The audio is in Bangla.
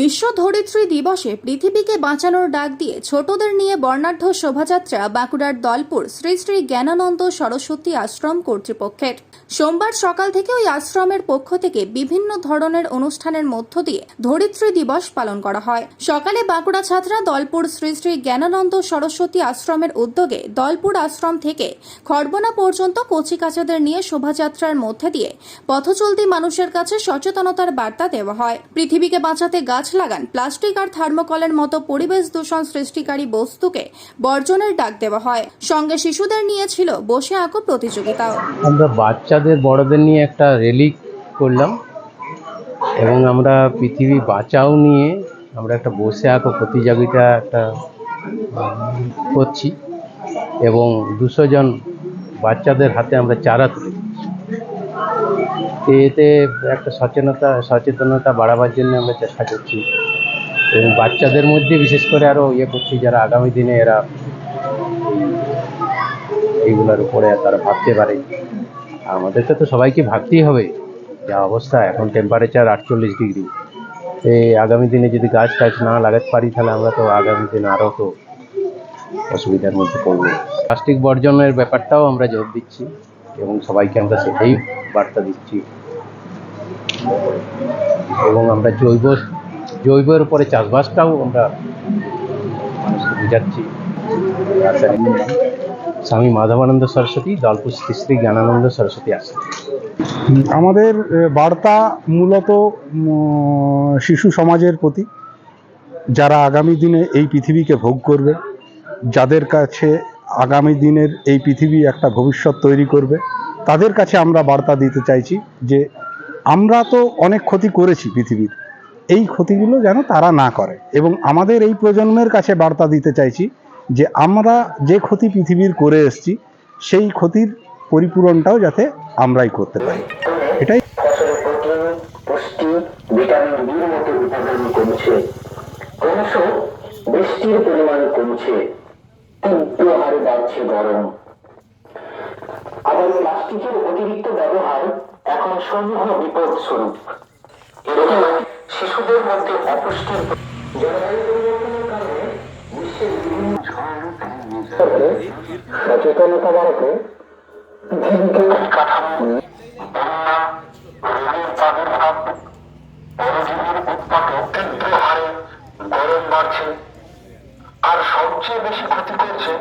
বিশ্ব ধরিত্রী দিবসে পৃথিবীকে বাঁচানোর ডাক দিয়ে ছোটদের নিয়ে বর্ণাঢ্য শোভাযাত্রা বাঁকুড়ার দলপুর শ্রী শ্রী জ্ঞানানন্দ সরস্বতী আশ্রম কর্তৃপক্ষের। সোমবার সকাল থেকে ওই আশ্রমের পক্ষ থেকে বিভিন্ন ধরনের অনুষ্ঠানের মধ্য দিয়ে ধরিত্রী দিবস পালন করা হয়। সকালে বাঁকুড়া ছাত্রা দলপুর শ্রী শ্রী জ্ঞানানন্দ সরস্বতী আশ্রমের উদ্যোগে দলপুর আশ্রম থেকে খড়বনা পর্যন্ত কচিকাচাদের নিয়ে শোভাযাত্রার মধ্যে দিয়ে পথচলতি মানুষের কাছে সচেতনতার বার্তা দেওয়া হয়। পৃথিবীকে বাঁচাতে গাছ লাগান। প্লাস্টিক আর থার্মোকলের মতো পরিবেশ দূষণ সৃষ্টিকারী বস্তুকে বর্জনের ডাক দেওয়া হয়। সঙ্গে শিশুদের নিয়ে ছিল বসে আঁকো প্রতিযোগিতাও আমরা বাচ্চাদের, বড়দের নিয়ে একটা র্যালি করলাম এবং আমরা পৃথিবী বাঁচাও নিয়ে আমরা একটা বসে আঁকো প্রতিযোগিতা একটা করছি এবং দুশো জন বাচ্চাদের হাতে আমরা চারা তুলে। এতে একটা সচেতনতা সচেতনতা বাড়াবার জন্য আমরা চেষ্টা করছি। এবং বাচ্চাদের মধ্যে বিশেষ করে আরও ইয়ে করছি, যারা আগামী দিনে এরা এইগুলোর উপরে তারা ভাবতে পারে। আর আমাদেরকে তো সবাইকে ভাবতেই হবে যা অবস্থা এখন টেম্পারেচার আটচল্লিশ ডিগ্রি এই আগামী দিনে যদি গাছ টাছ না লাগাতে পারি, তাহলে আমরা তো আগামী দিনে আরও তো অসুবিধার মধ্যে পড়ব। প্লাস্টিক বর্জনের ব্যাপারটাও আমরা জোর দিচ্ছি। এবং সবাইকে আমরা সেটাই বার্তা দিচ্ছি। এবং আমরা জৈব, জৈবের উপরে চাষবাসটাও আমরা মানুষকে বোঝাচ্ছি। স্বামী মাধবানন্দ সরস্বতী দলপুর শ্রী জ্ঞানানন্দ সরস্বতী আশ্রম আমাদের বার্তা মূলত শিশু সমাজের প্রতি। যারা আগামী দিনে এই পৃথিবীকে ভোগ করবে, যাদের কাছে আগামী দিনের এই পৃথিবী একটা ভবিষ্যৎ তৈরি করবে। তাদের কাছে আমরা বার্তা দিতে চাইছি যে, আমরা তো অনেক ক্ষতি করেছি পৃথিবীর। এই ক্ষতিগুলো যেন তারা না করে। এবং আমাদের এই প্রজন্মের কাছে বার্তা দিতে চাইছি যে, আমরা যে ক্ষতি পৃথিবীর করে এসেছি, সেই ক্ষতির পরিপূরণটাও যাতে আমরাই করতে পারি। এটাই ক্রমশ বৃষ্টির পরিমাণ কমছে। তীব্র হারে বাড়ছে গরম। আবার প্লাস্টিকের অতিরিক্ত ব্যবহার এখন সমূহ বিপদ স্বরূপ এতে শিশুদের মধ্যে অপুষ্টির জলবায়ু পরিবর্তনের কারণে বিশ্বের বিভিন্ন সচেতনতা বাড়াতে পৃথিবীকে কাঠামো ক্ষতি করছে